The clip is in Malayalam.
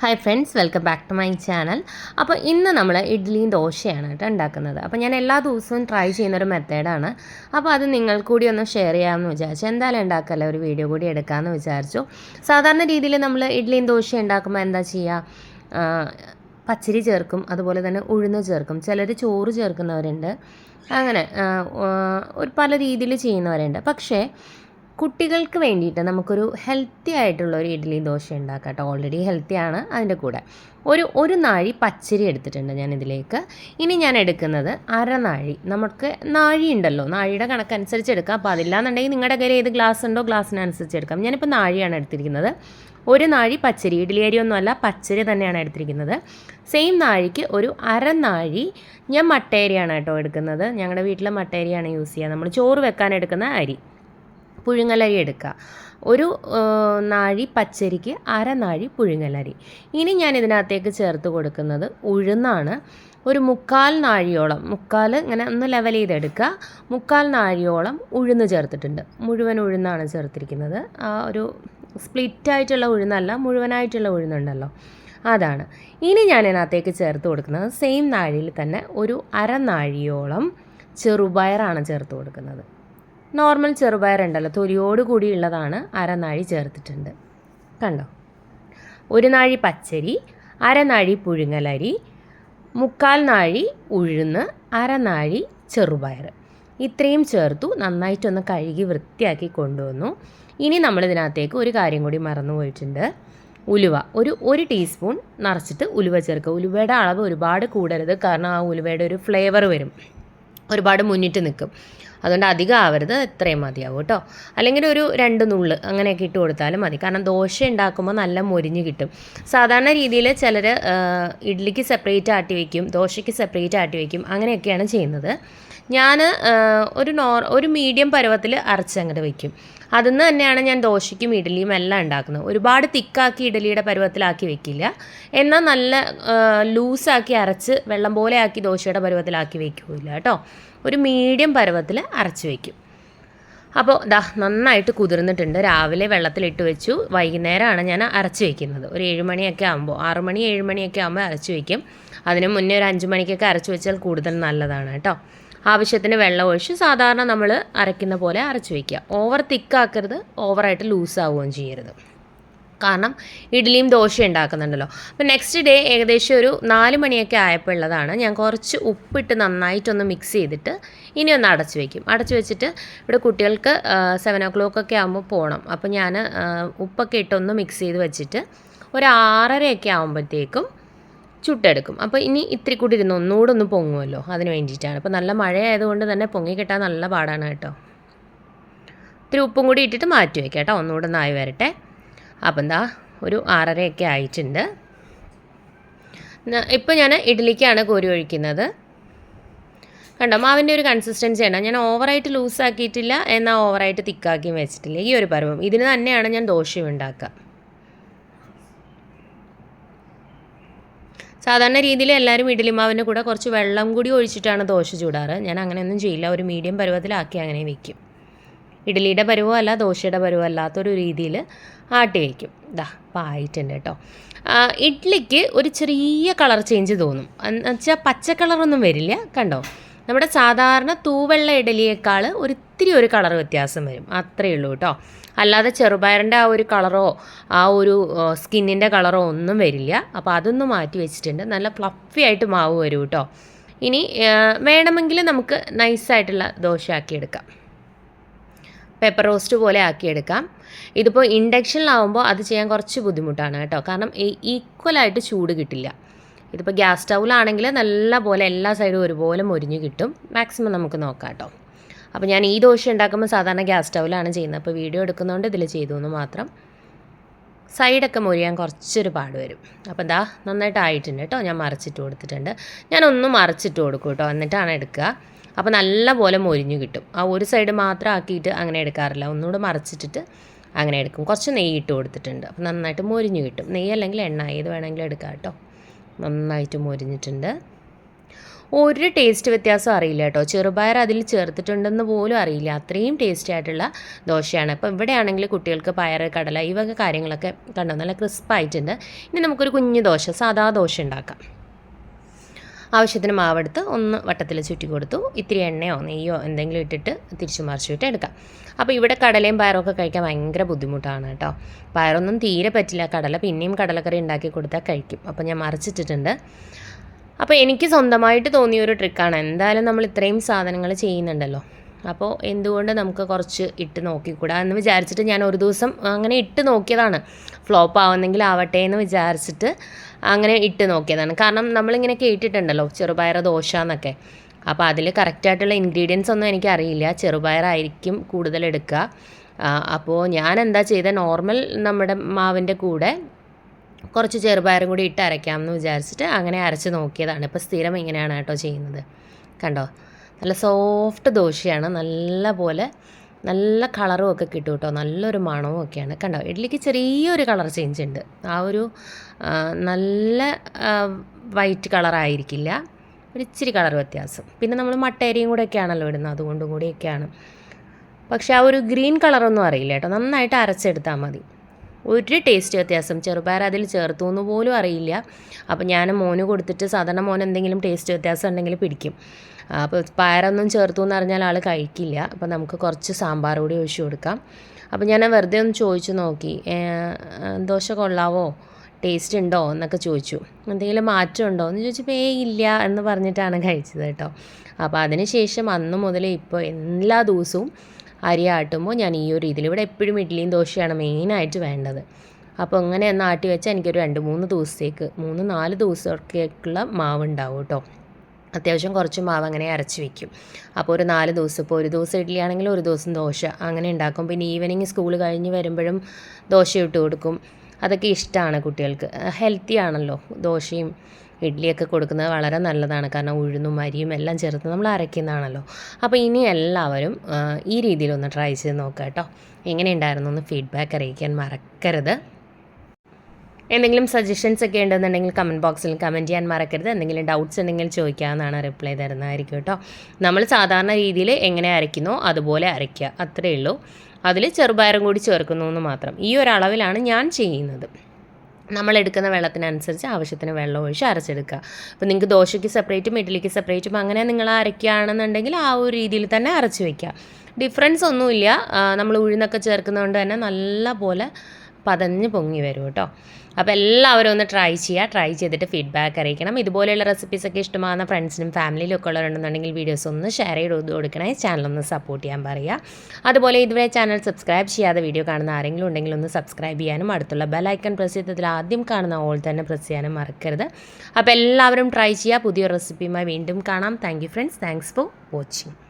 Hi friends welcome back to my channel അപ്പോൾ ഇന്ന് നമ്മൾ ഇഡ്ഡലിയും ദോശയാണ് കേട്ടോ ഉണ്ടാക്കുന്നത്. അപ്പോൾ ഞാൻ എല്ലാ ദിവസവും ട്രൈ ചെയ്യുന്നൊരു മെത്തേഡാണ് അപ്പോൾ അത് നിങ്ങൾ കൂടി ഒന്ന് ഷെയർ ചെയ്യാമെന്ന് വിചാരിച്ചു. എന്തായാലും ഉണ്ടാക്കല്ല? ഒരു വീഡിയോ കൂടി എടുക്കാമെന്ന് വിചാരിച്ചു. സാധാരണ രീതിയിൽ നമ്മൾ ഇഡ്ഡലിയും ദോശ ഉണ്ടാക്കുമ്പോൾ എന്താ ചെയ്യുക പച്ചരി ചേർക്കും അതുപോലെ തന്നെ ഉഴുന്ന് ചേർക്കും. ചിലർ ചോറ് ചേർക്കുന്നവരുണ്ട്. അങ്ങനെ ഒരു പല രീതിയിൽ ചെയ്യുന്നവരുണ്ട്. പക്ഷേ കുട്ടികൾക്ക് വേണ്ടിയിട്ട് നമുക്കൊരു ഹെൽത്തി ആയിട്ടുള്ള ഒരു ഇഡ്ഡലി ദോശ ഉണ്ടാക്കാം കേട്ടോ. ഓൾറെഡി ഹെൽത്തിയാണ് അതിന്റെ കൂടെ. ഒരു ഒരു നാഴി പച്ചരി എടുത്തിട്ടുണ്ട് ഞാൻ ഇതിലേക്ക് ഇനി ഞാൻ എടുക്കുന്നത് അരനാഴി. നമുക്ക് നാഴി ഉണ്ടല്ലോ നാഴിയുടെ കണക്കനുസരിച്ച് എടുക്കാം. അപ്പോൾ അതില്ലാന്നുണ്ടെങ്കിൽ നിങ്ങളുടെ കയ്യിൽ ഏത് ഗ്ലാസ് ഉണ്ടോ ഗ്ലാസ്സിനനുസരിച്ച് എടുക്കാം. ഞാനിപ്പോൾ നാഴിയാണ് എടുത്തിരിക്കുന്നത്. ഒരു നാഴി പച്ചരി ഇഡ്ഡലി അരിയൊന്നുമല്ല പച്ചരി തന്നെയാണ് എടുത്തിരിക്കുന്നത്. സെയിം നാഴിക്ക് ഒരു അരനാഴി ഞാൻ മട്ടേരിയാണ് കേട്ടോ എടുക്കുന്നത്. ഞങ്ങളുടെ വീട്ടിലെ മട്ടേരിയാണ് യൂസ് ചെയ്യുക നമ്മൾ ചോറ് വെക്കാൻ എടുക്കുന്ന അരി. പുഴുങ്ങലരി എടുക്കുക. ഒരു നാഴി പച്ചരിക്ക് അര നാഴി പുഴുങ്ങലരി. ഇനി ഞാൻ ഇതിനകത്തേക്ക് ചേർത്ത് കൊടുക്കുന്നത് ഉഴുന്നാണ്. ഒരു മുക്കാൽ നാഴിയോളം മുക്കാൽ ഇങ്ങനെ ഒന്ന് ലെവൽ ചെയ്തെടുക്കുക. മുക്കാൽ നാഴിയോളം ഉഴുന്ന് ചേർത്തിട്ടുണ്ട്. മുഴുവൻ ഉഴുന്നാണ് ചേർത്തിരിക്കുന്നത്. ആ ഒരു സ്പ്ലിറ്റ് ആയിട്ടുള്ള ഉഴുന്നല്ല മുഴുവനായിട്ടുള്ള ഉഴുന്നുണ്ടല്ലോ. അതാണ്. ഇനി ഞാൻ ഇതിനകത്തേക്ക് ചേർത്ത് കൊടുക്കുന്നത് സെയിം നാഴിയിൽ തന്നെ ഒരു അരനാഴിയോളം ചെറുപയറാണ് ചേർത്ത് കൊടുക്കുന്നത്. നോർമൽ ചെറുപയറുണ്ടല്ലോ തൊലിയോട് കൂടിയുള്ളതാണ് അരനാഴി ചേർത്തിട്ടുണ്ട്. കണ്ടോ? ഒരു നാഴി പച്ചരി അരനാഴി പുഴുങ്ങലരി മുക്കാൽ നാഴി ഉഴുന്ന് അരനാഴി ചെറുപയർ ഇത്രയും ചേർത്തു നന്നായിട്ടൊന്ന് കഴുകി വൃത്തിയാക്കി കൊണ്ടുവന്നു. ഇനി നമ്മളിതിനകത്തേക്ക് ഒരു കാര്യം കൂടി മറന്നു പോയിട്ടുണ്ട്. ഉലുവ ഒരു ഒരു ടീസ്പൂൺ നിറച്ചിട്ട് ഉലുവ ചേർക്കുക. ഉലുവയുടെ അളവ് ഒരുപാട് കൂടരുത് കാരണം ആ ഉലുവയുടെ ഒരു ഫ്ലേവർ വരും. ഒരുപാട് മുന്നിട്ട് നിൽക്കും. അതുകൊണ്ട് അധികം ആവരുത്. ഇത്രയും മതിയാവും കേട്ടോ. അല്ലെങ്കിൽ ഒരു രണ്ട് നുള്ള് അങ്ങനെയൊക്കെ ഇട്ട് കൊടുത്താലും മതി. കാരണം ദോശ ഉണ്ടാക്കുമ്പോൾ നല്ല മൊരിഞ്ഞ് കിട്ടും. സാധാരണ രീതിയിൽ ചിലർ ഇഡ്ഡലിക്ക് സെപ്പറേറ്റ് ആട്ടി വയ്ക്കും ദോശയ്ക്ക് സെപ്പറേറ്റ് ആട്ടി വയ്ക്കും അങ്ങനെയൊക്കെയാണ് ചെയ്യുന്നത്. ഞാൻ ഒരു നോർ ഒരു മീഡിയം പരുവത്തിൽ അരച്ചങ്ങോട്ട് വയ്ക്കും അതിൽ നിന്ന് തന്നെയാണ് ഞാൻ ദോശയ്ക്കും ഇഡലിയും എല്ലാം ഉണ്ടാക്കുന്നത്. ഒരുപാട് തിക്കാക്കി ഇഡലിയുടെ പരുവത്തിലാക്കി വെക്കില്ല. എന്നാൽ നല്ല ലൂസാക്കി അരച്ച് വെള്ളം പോലെ ആക്കി ദോശയുടെ പരുവത്തിലാക്കി വെക്കില്ല കേട്ടോ. ഒരു മീഡിയം പരുവത്തിൽ അരച്ച് വയ്ക്കും അപ്പോൾ ദാ നന്നായിട്ട് കുതിർന്നിട്ടുണ്ട്. രാവിലെ വെള്ളത്തിലിട്ട് വെച്ചു. വൈകുന്നേരമാണ് ഞാൻ അരച്ച് വയ്ക്കുന്നത് ഒരു ഏഴുമണിയൊക്കെ ആകുമ്പോൾ ആറുമണി മണി ഏഴ് മണിയൊക്കെ ആകുമ്പോൾ അരച്ച് വയ്ക്കും അതിന് മുന്നേ ഒരു അഞ്ച് മണിക്കൊക്കെ അരച്ച് വെച്ചാൽ കൂടുതൽ നല്ലതാണ് കേട്ടോ. ആവശ്യത്തിന് വെള്ളം ഒഴിച്ച് സാധാരണ നമ്മൾ അരയ്ക്കുന്ന പോലെ അരച്ച് വയ്ക്കുക ഓവർ തിക്കാക്കരുത് ഓവറായിട്ട് ലൂസാവുകയും ചെയ്യരുത്. കാരണം ഇഡ്ഡലിയും ദോശയും ഉണ്ടാക്കുന്നുണ്ടല്ലോ. അപ്പോൾ നെക്സ്റ്റ് ഡേ ഏകദേശം ഒരു നാല് മണിയൊക്കെ ആയപ്പോൾ ഉള്ളതാണ്. ഞാൻ കുറച്ച് ഉപ്പിട്ട് നന്നായിട്ടൊന്ന് മിക്സ് ചെയ്തിട്ട് ഇനി ഒന്ന് അടച്ച് വയ്ക്കും അടച്ച് വെച്ചിട്ട് ഇവിടെ കുട്ടികൾക്ക് സെവൻ ഒ ക്ലോക്ക് ഒക്കെ ആകുമ്പോൾ പോകണം. അപ്പോൾ ഞാൻ ഉപ്പൊക്കെ ഇട്ടൊന്ന് മിക്സ് ചെയ്ത് വെച്ചിട്ട് ഒരു ആറരയൊക്കെ ആകുമ്പോഴത്തേക്കും ചുട്ടെടുക്കും. അപ്പോൾ ഇനി ഇത്തിരി കൂടി ഇരുന്ന് ഒന്നുകൂടെ ഒന്ന് പൊങ്ങുമല്ലോ അതിന് വേണ്ടിയിട്ടാണ്. അപ്പോൾ നല്ല മഴ ആയതുകൊണ്ട് തന്നെ പൊങ്ങി കിട്ടാൻ നല്ല പാടാണ് കേട്ടോ. ഇത്തിരി ഉപ്പും കൂടി ഇട്ടിട്ട് മാറ്റി വയ്ക്കാം കേട്ടോ ഒന്നുകൂടെ ഒന്ന് ആയി വരട്ടെ. അപ്പം എന്താ ഒരു ആറരയൊക്കെ ആയിട്ടുണ്ട്. ഇപ്പോൾ ഞാൻ ഇഡ്ഡലിക്കാണ് കോരി ഒഴിക്കുന്നത്. കണ്ടോ മാവിന്റെ ഒരു കൺസിസ്റ്റൻസി ആണ്. ഞാൻ ഓവറായിട്ട് ലൂസാക്കിയിട്ടില്ല എന്നാൽ ഓവറായിട്ട് തിക്കാക്കിയും വെച്ചിട്ടില്ല. ഈ ഒരു പരുവം. ഇതിന് തന്നെയാണ് ഞാൻ ദോശയും ഉണ്ടാക്കുക. സാധാരണ രീതിയിൽ എല്ലാവരും ഇഡ്ഡലി മാവിന്റെ കൂടെ കുറച്ച് വെള്ളം കൂടി ഒഴിച്ചിട്ടാണ് ദോശ ചൂടാറ്. ഞാൻ അങ്ങനെയൊന്നും ചെയ്യില്ല. ഒരു മീഡിയം പരുവത്തിലാക്കി അങ്ങനെ വയ്ക്കും ഇഡ്ഡലിയുടെ പരുവമല്ല അല്ല ദോശയുടെ പരുവോ അല്ലാത്തൊരു രീതിയിൽ ആട്ടി വയ്ക്കും ഇതാ പായിട്ടുണ്ട് കേട്ടോ. ഇഡ്ഡലിക്ക് ഒരു ചെറിയ കളർ ചേഞ്ച് തോന്നും. എന്നുവെച്ചാൽ പച്ച കളറൊന്നും വരില്ല. കണ്ടോ? നമ്മുടെ സാധാരണ തൂവെള്ള ഇഡലിയേക്കാൾ ഒരിത്തിരി ഒരു കളർ വ്യത്യാസം വരും. അത്രയേ ഉള്ളൂ കേട്ടോ. അല്ലാതെ ചെറുപയറിന്റെ ആ ഒരു കളറോ ആ ഒരു സ്കിന്നിന്റെ കളറോ ഒന്നും വരില്ല. അപ്പോൾ അതൊന്ന് മാറ്റി വെച്ചിട്ടുണ്ട്. നല്ല ഫ്ലഫി ആയിട്ട് മാവ് വരും കേട്ടോ. ഇനി വേണമെങ്കിൽ നമുക്ക് നൈസായിട്ടുള്ള ദോശ ആക്കിയെടുക്കാം. പെപ്പർ റോസ്റ്റ് പോലെ ആക്കിയെടുക്കാം. ഇതിപ്പോൾ ഇൻഡക്ഷനിലാവുമ്പോൾ അത് ചെയ്യാൻ കുറച്ച് ബുദ്ധിമുട്ടാണ് കേട്ടോ. കാരണം ഈക്വലായിട്ട് ചൂട് കിട്ടില്ല. ഇതിപ്പോൾ ഗ്യാസ് സ്റ്റൗവിലാണെങ്കിൽ നല്ല പോലെ എല്ലാ സൈഡും ഒരുപോലെ മൊരിഞ്ഞ് കിട്ടും. മാക്സിമം നമുക്ക് നോക്കാം കേട്ടോ. അപ്പോൾ ഞാൻ ഈ ദോശ ഉണ്ടാക്കുമ്പോൾ സാധാരണ ഗ്യാസ് സ്റ്റൗവിലാണ് ചെയ്യുന്നത്. അപ്പോൾ വീഡിയോ എടുക്കുന്നതുകൊണ്ട് ഇതിൽ ചെയ്തു എന്ന് മാത്രം. സൈഡൊക്കെ മൊരിയാൻ കുറച്ചൊരു പാട് വരും. അപ്പോൾ എന്താ നന്നായിട്ട് ആയിട്ടുണ്ട് കേട്ടോ. ഞാൻ മറിച്ചിട്ട് കൊടുത്തിട്ടുണ്ട്. ഞാനൊന്നും മറിച്ചിട്ട് കൊടുക്കും കേട്ടോ. എന്നിട്ടാണ് എടുക്കുക. അപ്പോൾ നല്ല പോലെ മൊരിഞ്ഞു കിട്ടും. ആ ഒരു സൈഡ് മാത്രം ആക്കിയിട്ട് അങ്ങനെ എടുക്കാറില്ല. ഒന്നുകൂടെ മറിച്ചിട്ടിട്ട് അങ്ങനെ എടുക്കും. കുറച്ച് നെയ്യ് ഇട്ട് കൊടുത്തിട്ടുണ്ട്. അപ്പോൾ നന്നായിട്ട് മൊരിഞ്ഞു കിട്ടും. നെയ്യ് അല്ലെങ്കിൽ എണ്ണ ഏത് വേണമെങ്കിലും എടുക്കാം കേട്ടോ. നന്നായിട്ട് മൊരിഞ്ഞിട്ടുണ്ട്. ഒരു ടേസ്റ്റ് വ്യത്യാസം അറിയില്ല കേട്ടോ. ചെറുപയർ അതിൽ ചേർത്തിട്ടുണ്ടെന്ന് പോലും അറിയില്ല. അത്രയും ടേസ്റ്റി ആയിട്ടുള്ള ദോശയാണ്. അപ്പോൾ ഇവിടെയാണെങ്കിൽ കുട്ടികൾക്ക് പയർ കടല ഇവ കാര്യങ്ങളൊക്കെ കണ്ടോ? നല്ല ക്രിസ്പായിട്ടുണ്ട് ഇനി നമുക്കൊരു കുഞ്ഞു ദോശ സാധാ ദോശ ഉണ്ടാക്കാം. ആവശ്യത്തിന് മാവെടുത്ത് ഒന്ന് വട്ടത്തിൽ ചുറ്റി കൊടുത്തു. ഇത്തിരി എണ്ണയോ നെയ്യോ എന്തെങ്കിലും ഇട്ടിട്ട് തിരിച്ചു മറിച്ചു വിട്ട് എടുക്കാം. അപ്പോൾ ഇവിടെ കടലയും പയറും ഒക്കെ കഴിക്കാൻ ഭയങ്കര ബുദ്ധിമുട്ടാണ് കേട്ടോ. പയറൊന്നും തീരെ പറ്റില്ല. കടല പിന്നെയും കടലക്കറി ഉണ്ടാക്കി കൊടുത്താൽ കഴിക്കും. അപ്പോൾ ഞാൻ മറിച്ചിട്ടിട്ടുണ്ട്. അപ്പോൾ എനിക്ക് സ്വന്തമായിട്ട് തോന്നിയ ഒരു ട്രിക്കാണ്. എന്തായാലും നമ്മൾ ഇത്രയും സാധനങ്ങൾ ചെയ്യുന്നുണ്ടല്ലോ. അപ്പോൾ എന്തുകൊണ്ട് നമുക്ക് കുറച്ച് ഇട്ട് നോക്കിക്കൂടാ എന്ന് വിചാരിച്ചിട്ട് ഞാൻ ഒരു ദിവസം അങ്ങനെ ഇട്ട് നോക്കിയതാണ്. ഫ്ലോപ്പ് ആവുന്നെങ്കിൽ ആവട്ടെ എന്ന് വിചാരിച്ചിട്ട് അങ്ങനെ ഇട്ട് നോക്കിയതാണ്. കാരണം നമ്മളിങ്ങനെ കേട്ടിട്ടുണ്ടല്ലോ ചെറുപയർ ദോശ എന്നൊക്കെ. അപ്പോൾ അതിൽ കറക്റ്റായിട്ടുള്ള ഇൻഗ്രീഡിയൻസ് ഒന്നും എനിക്കറിയില്ല ചെറുപയറായിരിക്കും കൂടുതൽ എടുക്കുക. അപ്പോൾ ഞാൻ എന്താ ചെയ്തത് നോർമൽ നമ്മുടെ മാവിന്റെ കൂടെ കുറച്ച് ചെറുപയറും കൂടി ഇട്ട് അരയ്ക്കാമെന്ന് വിചാരിച്ചിട്ട് അങ്ങനെ അരച്ച് നോക്കിയതാണ്. ഇപ്പോൾ സ്ഥിരം ഇങ്ങനെയാണ് കേട്ടോ ചെയ്യുന്നത്. കണ്ടോ? നല്ല സോഫ്റ്റ് ദോശയാണ്. നല്ല പോലെ നല്ല കളറും ഒക്കെ കിട്ടും കേട്ടോ. നല്ലൊരു മണവും ഒക്കെയാണ്. കണ്ടോ? ഇഡ്ഡലിക്ക് ചെറിയൊരു കളർ ചേഞ്ച് ഉണ്ട്. ആ ഒരു നല്ല വൈറ്റ് കളറായിരിക്കില്ല ഒരു ഇച്ചിരി കളർ വ്യത്യാസം. പിന്നെ നമ്മൾ മട്ടേരിയും കൂടെ ഒക്കെയാണല്ലോ ഇടുന്നത്. അതുകൊണ്ടും കൂടിയൊക്കെയാണ് പക്ഷെ ആ ഒരു ഗ്രീൻ കളറൊന്നും അറിയില്ല കേട്ടോ. നന്നായിട്ട് അരച്ചെടുത്താൽ മതി. ഒരു ടേസ്റ്റ് വ്യത്യാസം. ചെറുപയർ അതിൽ ചേർത്തു എന്ന് പോലും അറിയില്ല. അപ്പോൾ ഞാൻ മോന് കൊടുത്തിട്ട് സാധാരണ മോൻ എന്തെങ്കിലും ടേസ്റ്റ് വ്യത്യാസം ഉണ്ടെങ്കിൽ പിടിക്കും. അപ്പോൾ പയറൊന്നും ചേർത്തു എന്ന് അറിഞ്ഞാൽ ആൾ കഴിക്കില്ല. അപ്പോൾ നമുക്ക് കുറച്ച് സാമ്പാർ കൂടി ഒഴിച്ചു കൊടുക്കാം. അപ്പോൾ ഞാൻ വെറുതെ ഒന്ന് ചോദിച്ചു നോക്കി. "ഏ, ദോശ കൊള്ളാവോ? ടേസ്റ്റ് ഉണ്ടോ? എന്നൊക്കെ ചോദിച്ചു. എന്തെങ്കിലും മാറ്റം ഉണ്ടോ എന്ന് ചോദിച്ചപ്പോൾ ഏ ഇല്ല എന്ന് പറഞ്ഞിട്ടാണ് കഴിച്ചത് കേട്ടോ. അപ്പോൾ അതിന് ശേഷം അന്ന് മുതൽ ഇപ്പോൾ എല്ലാ ദിവസവും അരി ആട്ടുമ്പോൾ ഞാൻ ഈ ഒരു രീതിയിൽ ഇവിടെ എപ്പോഴും ഇഡ്ഡലിയും ദോശയാണ് മെയിനായിട്ട് വേണ്ടത്. അപ്പോൾ അങ്ങനെ ഒന്ന് ആട്ടി വെച്ചാൽ എനിക്കൊരു രണ്ട് മൂന്ന് ദിവസത്തേക്ക് മൂന്ന് നാല് ദിവസത്തേക്കുള്ള മാവ് ഉണ്ടാവും കേട്ടോ. അത്യാവശ്യം കുറച്ച് മാവ് അങ്ങനെ അരച്ച് വെക്കും. അപ്പോൾ ഒരു നാല് ദിവസം ഇപ്പോൾ ഒരു ദിവസം ഇഡ്ഡലി ആണെങ്കിൽ ഒരു ദിവസം ദോശ അങ്ങനെ ഉണ്ടാക്കും. പിന്നെ ഈവനിങ് സ്കൂൾ കഴിഞ്ഞ് വരുമ്പോഴും ദോശ ഇട്ട് കൊടുക്കും. അതൊക്കെ ഇഷ്ടമാണ് കുട്ടികൾക്ക്. ഹെൽത്തി ആണല്ലോ. ദോശയും ഇഡ്ഡലിയൊക്കെ കൊടുക്കുന്നത് വളരെ നല്ലതാണ്. കാരണം ഉഴുന്നും അരിയും എല്ലാം ചേർത്ത് നമ്മൾ അരയ്ക്കുന്നതാണല്ലോ. അപ്പോൾ ഇനി എല്ലാവരും ഈ രീതിയിലൊന്ന് ട്രൈ ചെയ്ത് നോക്കുക കേട്ടോ. എങ്ങനെയുണ്ടായിരുന്നു ഒന്ന് ഫീഡ്ബാക്ക് അറിയിക്കാൻ മറക്കരുത്. എന്തെങ്കിലും സജഷൻസ് ഒക്കെ ഉണ്ടെന്നുണ്ടെങ്കിൽ കമന്റ് ബോക്സിൽ കമന്റ് ചെയ്യാൻ മറക്കരുത്. എന്തെങ്കിലും ഡൗട്ട്സ് ഉണ്ടെങ്കിൽ ചോദിക്കാമെന്നാണ് റിപ്ലൈ തരുന്നതായിരിക്കും കേട്ടോ. നമ്മൾ സാധാരണ രീതിയിൽ എങ്ങനെ അരയ്ക്കുന്നോ അതുപോലെ അരയ്ക്കുക. അത്രയേ ഉള്ളൂ. അതിൽ ചെറുപയറും കൂടി ചേർക്കുന്നു എന്ന് മാത്രം. ഈ ഒരു അളവിലാണ് ഞാൻ ചെയ്യുന്നത്. നമ്മൾ എടുക്കുന്ന വെള്ളത്തിനനുസരിച്ച് ആവശ്യത്തിന് വെള്ളം ഒഴിച്ച് അരച്ചെടുക്കുക. അപ്പോൾ നിങ്ങൾക്ക് ദോശയ്ക്ക് സെപ്പറേറ്റും ഇഡ്ഡലിക്ക് സെപ്പറേറ്റും അങ്ങനെ നിങ്ങൾ അരയ്ക്കുകയാണെന്നുണ്ടെങ്കിൽ ആ ഒരു രീതിയിൽ തന്നെ അരച്ച് വയ്ക്കുക ഡിഫറൻസ് ഒന്നുമില്ല. നമ്മൾ ഉഴുന്നൊക്കെ ചേർക്കുന്നതുകൊണ്ട് തന്നെ നല്ല പോലെ പതഞ്ഞ് പൊങ്ങി വരും കേട്ടോ. അപ്പോൾ എല്ലാവരും ഒന്ന് ട്രൈ ചെയ്യുക ട്രൈ ചെയ്തിട്ട് ഫീഡ്ബാക്ക് അറിയിക്കണം. ഇതുപോലെയുള്ള റെസിപ്പീസൊക്കെ ഇഷ്ടമാകുന്ന ഫ്രണ്ട്സിനും ഫാമിലിയിലും ഒക്കെ ഉള്ളവരുണ്ടെന്നുണ്ടെങ്കിൽ വീഡിയോസ് ഒന്ന് ഷെയർ ചെയ്ത് കൊടുക്കണേ. ചാനലൊന്ന് സപ്പോർട്ട് ചെയ്യാൻ പറയുക. അതുപോലെ ഇതുവരെ ചാനൽ സബ്സ്ക്രൈബ് ചെയ്യാതെ വീഡിയോ കാണുന്ന ആരെങ്കിലും ഉണ്ടെങ്കിൽ ഒന്ന് സബ്സ്ക്രൈബ് ചെയ്യാനും അടുത്തുള്ള ബെലൈക്കൺ പ്രസ് ചെയ്തതിൽ ആദ്യം കാണുന്ന ഓൾ തന്നെ പ്രസ് ചെയ്യാനും മറക്കരുത്. അപ്പോൾ എല്ലാവരും ട്രൈ ചെയ്യുക പുതിയ റെസിപ്പിയുമായി വീണ്ടും കാണാം. Thank friends thanks for watching